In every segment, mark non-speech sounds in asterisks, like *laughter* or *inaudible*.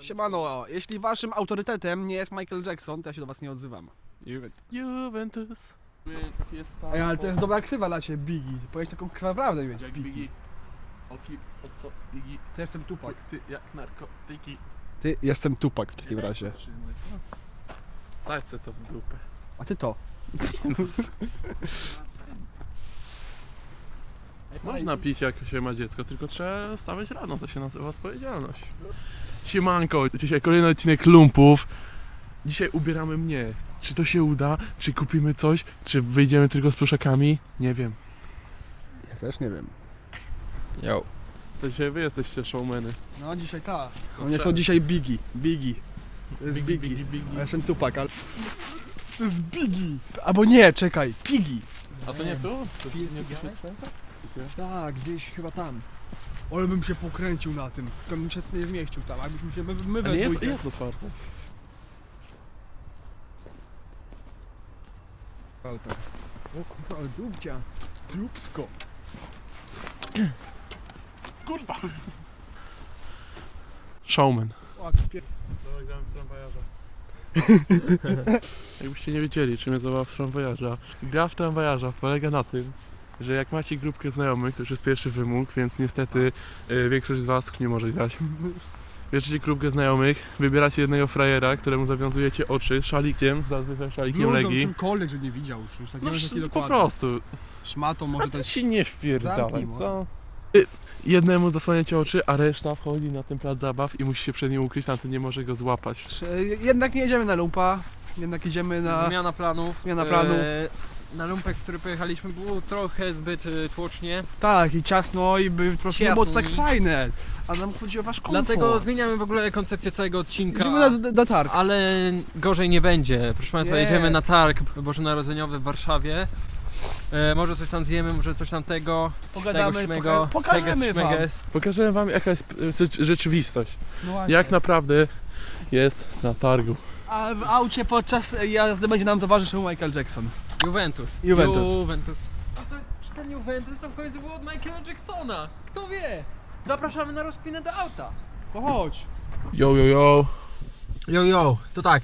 Siemano, jeśli waszym autorytetem nie jest Michael Jackson, to ja się do was nie odzywam. Juventus. Jest tam Ej, ale to jest dobra krzywa dla ciebie, Biggie. Powiedz taką krzywą prawdę mieć. Jak Biggie. Oki, od co? Biggie. To jestem Tupak. Ty jak narkotyki. Ty, jestem Tupak w takim razie. Sajce to w dupę. A ty to. Można pić jak się ma dziecko, tylko trzeba wstawać rano, to się nazywa odpowiedzialność. Siemanko, dzisiaj kolejny odcinek lumpów. Dzisiaj ubieramy mnie. Czy to się uda? Czy kupimy coś? Czy wyjdziemy tylko z pluszakami? Nie wiem. Ja też nie wiem. Yo. To dzisiaj wy jesteście showmeny. No dzisiaj ta. One są dzisiaj Biggie. Biggie. To jest Biggie. Biggie, Biggie. A ja jestem Tupak, ale... To jest Biggie. Albo nie, czekaj. Piggy. A to nie tu? To nie tu się Tak, gdzieś chyba tam. Ale bym się pokręcił na tym. Tylko bym się nie zmieścił tam, a byśmy się my, my we Ale jest, dwójkę. jest otwarte. O kurwa, ale dupcia. Dupsko. Kurwa! Showman. O, jaki pier... *laughs* Jakbyście nie wiedzieli, czym jest zabawa w tramwajarza. Gra w tramwajarza polega na tym, że jak macie grupkę znajomych, to już jest pierwszy wymóg, więc niestety y, większość z was nie może grać. Bierzecie grupkę znajomych, wybieracie jednego frajera, któremu zawiązujecie oczy szalikiem, zazwyczaj szalikiem Bluzą, legi. czymkolwiek, że nie widział już. już tak No jaki po dokładnie. prostu. Szmatą może to też... się nie wpierdalaj, Zamknij, co? Y, Jednemu zasłaniacie oczy, a reszta wchodzi na ten plac zabaw i musi się przed nim ukryć, tamten nie może go złapać. Czy- Jednak nie jedziemy na lumpa. Jednak idziemy na... Zmiana planów. Zmiana planów. E, na lumpek, z który pojechaliśmy, było trochę zbyt e, tłocznie. Tak, i ciasno i by po prostu nie było to Ciasno tak mi. fajne. A nam chodzi o wasz komfort. Dlatego zmieniamy w ogóle koncepcję całego odcinka. Idziemy na, na, na targ. Ale gorzej nie będzie. Proszę Państwa, Nie. jedziemy na targ bożonarodzeniowy w Warszawie. E, może coś tam zjemy, może coś tam tego. Pogadamy, śmego, poka- pokażemy wam. śmeges. Pokażę wam jaka jest y, rzecz- rzeczywistość. No właśnie. Jak naprawdę jest na targu. A w aucie podczas jazdy będzie nam towarzyszył Michael Jackson. Juventus. Juventus. Juventus. A to, czy ten Juventus to w końcu było od Michaela Jacksona? Kto wie? Zapraszamy na rozpinę do auta. To chodź. Yo, yo, yo. Jo, jo, to tak.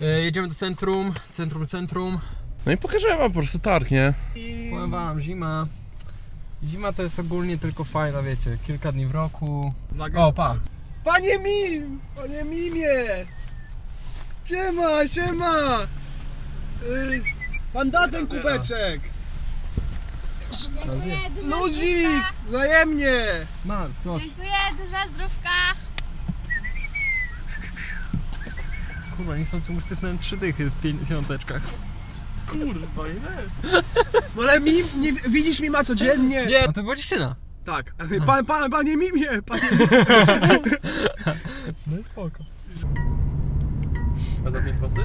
E, jedziemy do centrum, centrum, centrum. No i pokażę wam po prostu targ, nie? I... Powiem wam, zima. Zima to jest ogólnie tylko fajna, wiecie, kilka dni w roku. O, pa. Panie Mim! Panie Mimie! Siema, siema! Yy, pan da ten kubeczek! Dziękuję, duża Ludzik! zdrówka. Wzajemnie! Mam, no. Dziękuję, duża zdrówka. Kurwa, nie są tu usypnąłem trzy dychy w pięćdziesiąteczkach. Kurwa, ile? No ale Mim, nie, widzisz Mima codziennie? Nie! No to była dziewczyna. Tak. Pan, pan, panie Mimie! Panie... *laughs* No i spoko. A za pasy?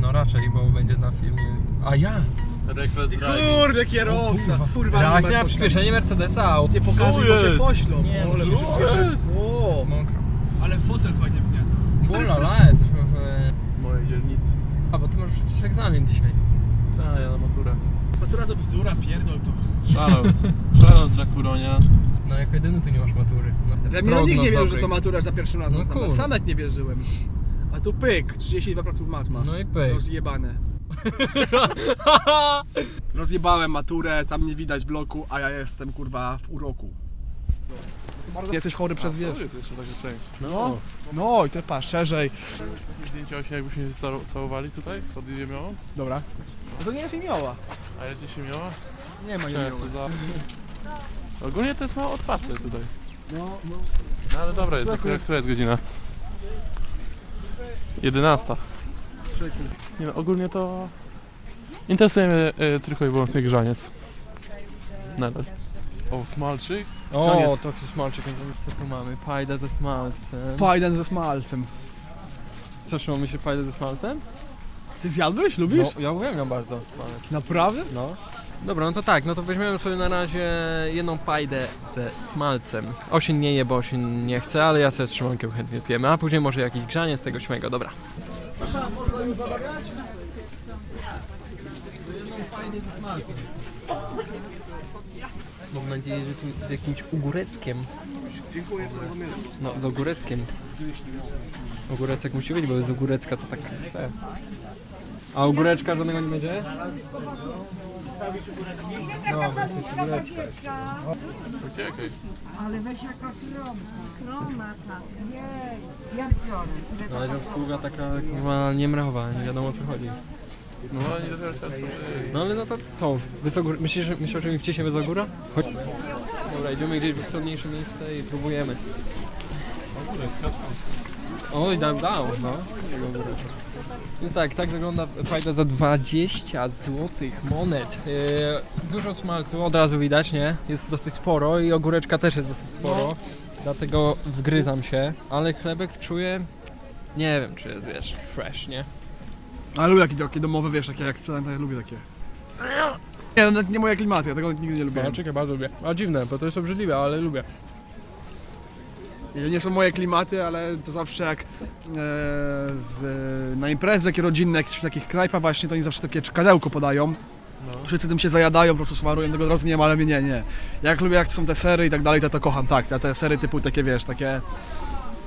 No raczej, bo będzie na filmie. A ja? Request Kurde, kierowca! Kurwa, Reakcja na przyspieszenie Mercedesa. au. Nie pokazuj, bo cię jest? poślą. Nie, O, ale muszę co spieszy. jest? O, Mokro. ale fotel fajnie mnie. Ulala, jesteśmy w... Mojej dzielnicy. A, bo ty masz przecież egzamin dzisiaj. Tak, ja na maturę. Matura to bzdura, pierdol to. Shoutout. Shoutout dla Kuronia. No jako jedyny tu nie masz matury. No, We mnie prognoz nikt nie wierzył, że to matura za pierwszym razem No no, kurde. Sam nawet nie wierzyłem. A tu pyk, 32% matma. No i pyk. Rozjebane. *laughs* Rozjebałem maturę, tam nie widać bloku, a ja jestem kurwa w uroku. Jesteś chory przez To wiesz. jest jeszcze taka część. No, no i te patrz, szerzej. Zdjęcia właśnie jakbyśmy się cało- całowali tutaj pod ziemią. Dobra. No to nie jest imioła. A ja gdzieś się miała? Nie ma Często za... Ogólnie to jest mało otwarte tutaj. No, no. No ale dobra, jest, Tak jak jest. która jest godzina? 11. Szyku. Nie no, ogólnie to interesuje mnie e, tylko i wyłącznie grzaniec. Nadal. O, smalczyk? O, Grzaniec. to smalczyk, co tu mamy? Pajda ze smalcem. Pajden ze smalcem. Co, Szymon, mi się pajdę ze smalcem? Ty zjadłeś? Lubisz? No, ja uwielbiam bardzo smalec. Naprawdę? No. Dobra, no to tak, no to weźmiemy sobie na razie jedną pajdę ze smalcem. Osień nie je, bo osień nie chce, ale ja sobie z Szymonkiem chętnie zjemy, a później może jakiś grzanie z tego śmego, dobra. Mam nadzieję, że tu z jakimś ugóreckiem. Dziękuję mierze. No, z ogóreckiem. Ogórecek musi być, bo bez ogórecka to tak se. A ogóreczka żadnego nie będzie? No. Uciekaj. Ale weź jaka kroma. Kroma ta. Jej, jak biorę. No, ale obsługa taka kurwa niemrawa, nie wiadomo o co chodzi. No ale nie No ale no to co? Bez ogór... Myślisz, że, myślisz, że mi wciśnie bez ogóra? Chodź. Dobra, idziemy gdzieś w ustronniejsze miejsce i próbujemy. Oj, dał, dał, no. Ogóreczka. Więc tak, tak wygląda fajda za 20 złotych monet. Yy, dużo smalcu, od razu widać, nie? Jest dosyć sporo i ogóreczka też jest dosyć sporo. Dlatego wgryzam się, ale chlebek czuję... Nie wiem, czy jest, wiesz, fresh, nie? Ale lubię takie, takie domowe, wiesz, takie jak sprzedam, to ja lubię takie. Nie, no nawet nie moje klimaty, ja tego nigdy nie lubiłem. Smalczyk bardzo lubię. A dziwne, bo to jest obrzydliwe, ale lubię. To nie są moje klimaty, ale to zawsze jak e, z, na imprezy takie rodzinne, jakieś w takich knajpach właśnie, to oni zawsze takie czekadełko podają. No. Wszyscy tym się zajadają, po prostu smarują tego od razu nie ma, ale mnie nie, nie. Jak lubię jak są te sery i tak dalej, to to kocham, tak. Ja te sery typu takie, wiesz, takie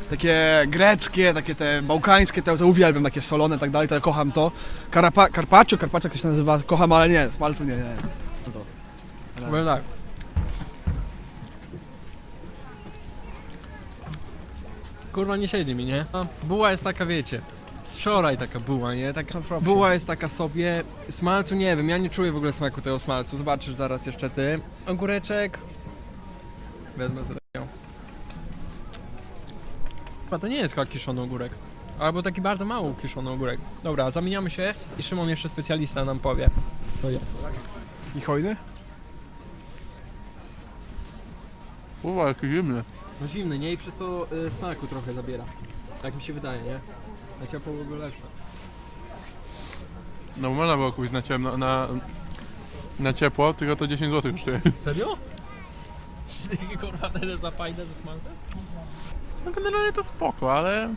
takie greckie, takie te bałkańskie, to, to uwielbiam, takie solone i tak dalej, to ja kocham to. Karapa, carpaccio, carpaccio jak to się nazywa, kocham, ale nie, smalcu nie, nie. No to. Powiem tak. Kurwa nie siedzi mi, nie? A buła jest taka, wiecie, z wczoraj taka buła, nie? Tak, buła jest taka sobie, smalcu nie wiem, ja nie czuję w ogóle smaku tego smalcu, zobaczysz zaraz jeszcze ty. Ogóreczek, wezmę sobie. Chyba to nie jest chyba kiszony ogórek. Albo taki bardzo mało kiszony ogórek. Dobra, zamieniamy się i Szymon jeszcze specjalista nam powie, co jest. I hojny? Uwa, jaki zimny. No zimny, nie? I przez to y, smaku trochę zabiera. Tak mi się wydaje, nie? Na ciepło byłoby lepsze. No można było kupić na ciemno, na, na ciepło, tylko to 10 zł kosztuje. *laughs* Serio? Czy kurwa tyle za fajne ze smalcem? No generalnie to spoko, ale...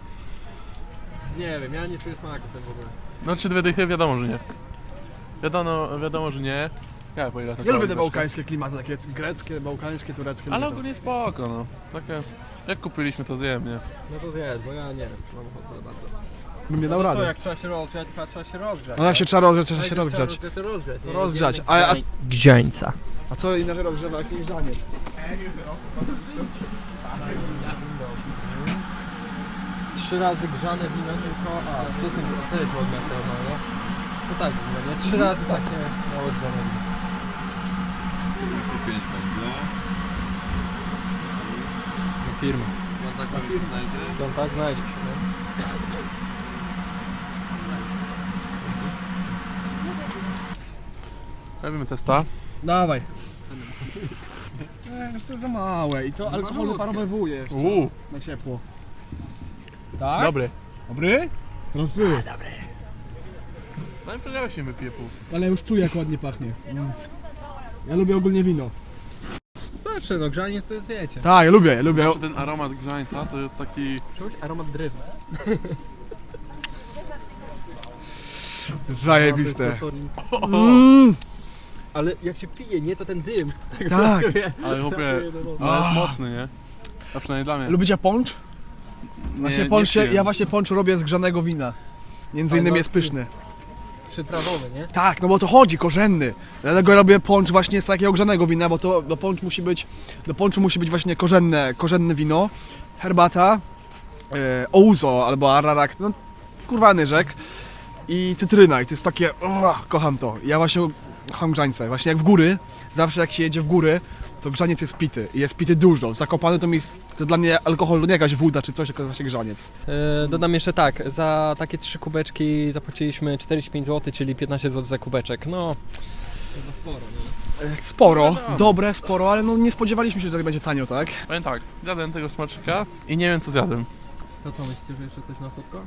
Nie wiem, ja nie czuję smaku w tym w ogóle. No czy dwie dychy, wiadomo, że nie. Wiadomo, wiadomo, że nie. Po ile to Ja lubię te bałkańskie klimaty, takie greckie, bałkańskie, tureckie. Ale lubię to. ogólnie spoko, no. Takie... Jak kupiliśmy to zjem, nie? No to jest, bo ja nie wiem, czy mam ochotę bardzo. Bym nie No dał to co, rady. jak trzeba się rozgrzać, to trzeba się rozgrzać. No jak się trzeba rozgrzać, trzeba Jak się trzeba rozgrzać. rozgrzać, to rozgrzać. nie? Rozgrzać. Nie- A- a- nie- Grzańca. A co inaczej rozgrzewa jak grzaniec? Trzy razy grzane wino tylko, a to są to jest odmian normalnie. No tak, wino, nie? Trzy razy takie mało grzane wino. 5 węgla. Firma. Piąta kogoś znajdzie. No tak, znajdzie się, no. Robimy testa. Dawaj. *laughs* Nie, to za małe i to alkohol wyparowywuje jeszcze Uuu, na ciepło. Tak? dobry. Dobry? Rozpryły. No i się wypije pół. Ale już czuję jak ładnie pachnie. Mm. Ja lubię ogólnie wino. Zobaczcie, no grzaniec to jest, wiecie. Tak, ja lubię, lubię. Zawsze ten aromat grzańca to jest taki... Czuć aromat drewna. Zajebiste. Mm. Ale jak się pije, nie, to ten dym. *laughs* Tak. Ale chłopie, no jest mocny, nie? A przynajmniej dla mnie. Lubicie poncz? Właśnie nie poncz, się- piję. ja właśnie poncz robię z grzanego wina. Między innymi no, jest pyszny. Przyprawowy, nie? Tak, no bo to chodzi, korzenny. Dlatego robię poncz właśnie z takiego grzanego wina, bo to do poncz musi być, do ponczu musi być właśnie korzenne, korzenne wino, herbata, e, ouzo albo ararak, no kurwa nyżek i cytryna i to jest takie, kocham to. Ja właśnie kocham grzańce, właśnie jak w góry, zawsze jak się jedzie w góry, to grzaniec jest pity i jest pity dużo. Zakopany to, mi jest, to dla mnie alkohol to nie jakaś woda czy coś, tylko właśnie grzaniec. Yy, dodam jeszcze tak, za takie trzy kubeczki zapłaciliśmy 45 zł, czyli 15 zł za kubeczek. No, to sporo, nie? E, Sporo, dobre, sporo, ale no nie spodziewaliśmy się, że tak będzie tanio, tak? Powiem tak, zjadłem tego smaczyka i nie wiem co zjadłem. To co, myślicie, że jeszcze coś na słodko?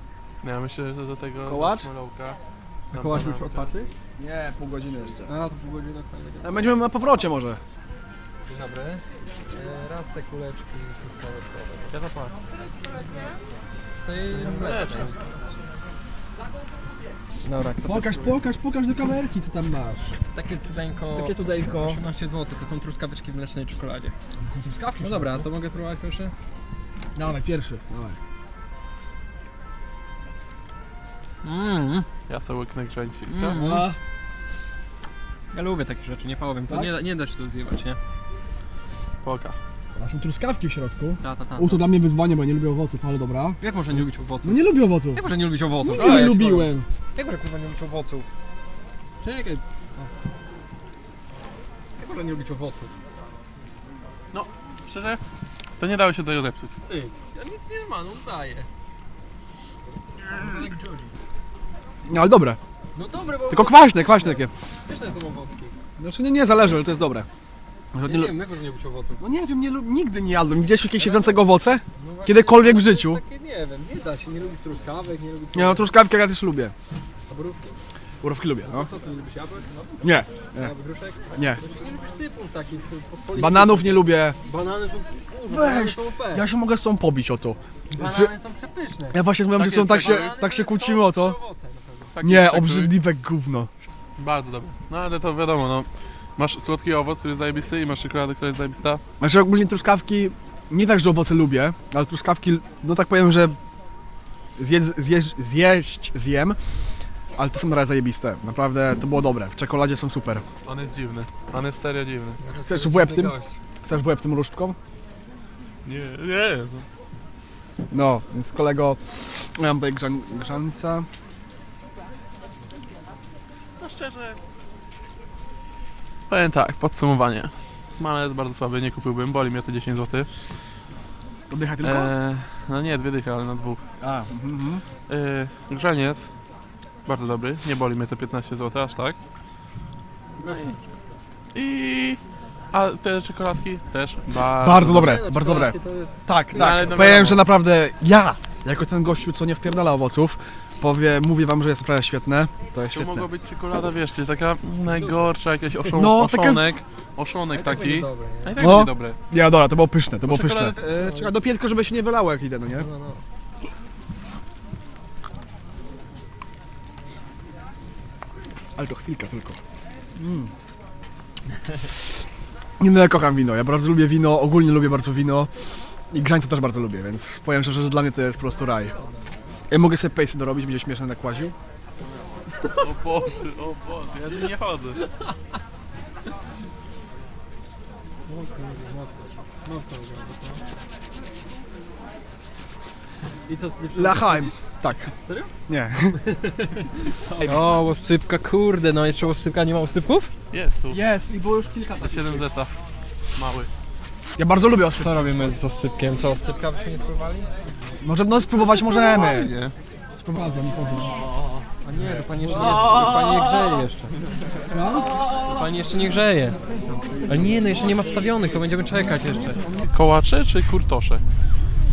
Ja myślę, że do tego Kołacz? kołasz bananka. już otwarty? Nie, pół godziny jeszcze. A, to pół godziny fajnego. A Będziemy na powrocie może. Dzień dobry. Yy, raz te kuleczki truskaweczkowe. Ja zapłacę. Tej mlecznej. Dobra, kto Pokaż, pokaż, pokaż do kamerki, co tam masz. Takie cudeńko. Takie cudeńko. 18 zł, to są truskaweczki w mlecznej czekoladzie. Są truskawki. No dobra, to mogę próbować proszę? Dawaj, pierwszy. Dawaj. Mmm. Ja sobie łyknę grzańcika. Mm. Ja lubię takie rzeczy, nie powiem. To Tak? nie, da- nie da się to zjebać, nie? Poka. a są truskawki w środku. Ta, ta, ta. U, to dla mnie wyzwanie, bo ja nie lubię owoców, ale dobra. Jak można nie lubić owoców? No nie lubię owoców. Jak można nie lubić owoców? Nigdy A, nie lubiłem. Jak można kurwa nie lubić owoców? Czekaj. O. Jak można nie lubić owoców? Szczerze? To nie dało się tego zepsuć. Ty, ja nic nie ma, no. No ale dobre. No dobre, bo... Tylko kwaśne, kwaśne takie. Wiesz, to są owocki. Znaczy nie, nie zależy, ale to jest dobre. Ja nie wiem, jak można nie lubić owoców. No nie wiem, nie lub... nigdy nie jadłem. Widziałeś jakieś jedzącego owoce? No właśnie, Kiedykolwiek w to jest życiu. Takie, nie wiem, nie da się nie lubić truskawek, nie lubić Nie no, truskawki ja też lubię. borówki. Urówki lubię, no. Co, ty nie lubisz jabłek? No, Nie, jabłek, gruszek? nie. Się nie lubisz typów takich. Bananów nie lubię. Banany są... Kurwa, Weź, banany są OP. Ja się mogę z tą pobić o to. Z... Banany są przepyszne. Ja właśnie z moją Tak dziewczyną tak się, Banany tak się to kłócimy o to. owoce na pewno. Taki Nie, obrzydliwe gówno. Bardzo dobre. No ale to wiadomo, no. Masz słodki owoc, który jest zajebisty i masz czekoladę, która jest zajebista. Znaczy ogólnie truskawki, nie tak, że owoce lubię, ale truskawki, no tak powiem, że zjedz, zjeść, zjeść zjem, ale to są naprawdę zajebiste. Naprawdę to było dobre. W czekoladzie są super. On jest dziwny. On jest serio dziwny. Chcesz w łeb tym? Chcesz w łeb tym różdżką? Nie, nie. No, więc kolego, mam tutaj grzan, grzańca. No szczerze. Powiem tak, podsumowanie. Smale jest bardzo słaby, nie kupiłbym, boli mnie te 10 zł. Oddychaj tylko? Eee, no nie, dwie dychy, ale na dwóch. A, mhm. Eee, grzaniec, bardzo dobry, nie boli mnie te 15 zł, aż tak. No i... i... A te czekoladki też bardzo, Bardzo dobre, no, bardzo dobre. To jest... Tak, No, tak. ale no Powiem, wiadomo. że naprawdę ja, jako ten gościu, co nie wpierdala owoców, powie, mówię wam, że jest naprawdę świetne. To jest To świetne. mogła być czekolada, wiesz, czyli taka najgorsza, jakiś oszą, No, taka oszonek, oszonek Tak taki. A nie? i tak No. będzie dobre. Nie, dobra, to było pyszne, to było Bo pyszne. czekolady- E, czekaj, dopiero tylko, żeby się nie wylało jak idę, no nie? No, no. Ale to chwilka tylko. Mm. *laughs* Nie no, ja kocham wino, ja bardzo lubię wino, ogólnie lubię bardzo wino i grzańca też bardzo lubię, więc powiem szczerze, że dla mnie to jest po prostu raj. Ja mogę sobie pejsy dorobić, będzie śmieszne na kłaziu. O Boże, o Boże, ja tu nie chodzę. I co z dziewczyną? Lachaim. Tak. Serio? Nie. *laughs* O, łosypka, kurde, no jeszcze łosypka, nie ma łosypków? Jest tu, Jest i było już kilka na 7 zeta. Mały. Ja bardzo lubię osyp. Co robimy z osypkiem? Co, osypka byście nie spróbowali? Może no spróbować możemy. Nie. Sprowadzam, nie powiem. A nie, to pani jeszcze nie, to pani nie grzeje jeszcze. To pani jeszcze nie grzeje. Ale nie, no jeszcze nie ma wstawionych, to będziemy czekać jeszcze. Kołacze czy kurtosze?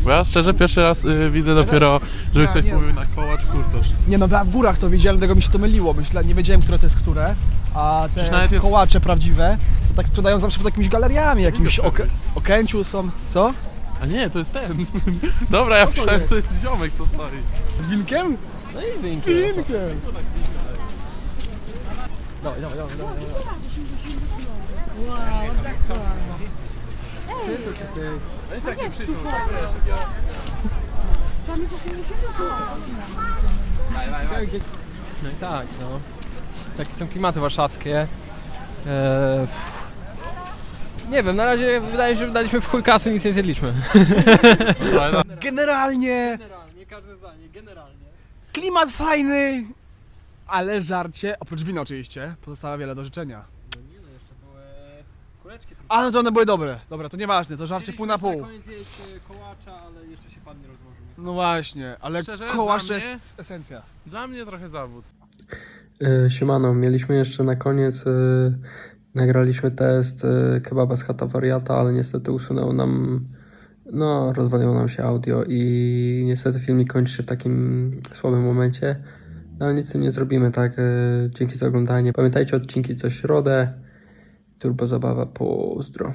Bo ja szczerze pierwszy raz y, widzę dopiero, żeby ktoś mówił na kołacz kurtosz. Nie no, w górach to widziałem, dlatego mi się to myliło. Myślę, nie wiedziałem, które to jest które. A Przecież te nawet jest- kołacze prawdziwe, to tak sprzedają zawsze pod jakimiś galeriami, jakimś okę, okęciu są. Co? A nie, to jest ten. *laughs* Dobra, ja myślałem, że to jest ziomek, co stoi. Z winkiem? No i zinki. Winkiem. Dawaj, dawaj, dawaj, dawaj. No i tak, no. Takie są klimaty warszawskie. Eee, nie wiem, na razie wydaje się, że wydaliśmy w chuj kasy, nic nie zjedliśmy. *laughs* Generalnie Generalnie, każde zdanie, generalnie. klimat fajny, ale żarcie, oprócz wina oczywiście, pozostawia wiele do życzenia. No nie no, jeszcze były kuleczki. A no to one były dobre. Dobra, to nieważne, to żarcie pół na pół. Na koniec jeść e, kołacza, ale jeszcze się pan nie rozłożył. No właśnie, ale Szczerze, kołasz to dla mnie- jest esencja. Dla mnie trochę zawód. E, Siemano, mieliśmy jeszcze na koniec, e, nagraliśmy test e, kebaba z chata wariata, ale niestety usunął nam, no rozwaliło nam się audio i niestety filmik kończy się w takim słabym momencie, no ale nic z tym nie zrobimy, tak, e, dzięki za oglądanie. Pamiętajcie odcinki co środę, turbo zabawa, pozdro.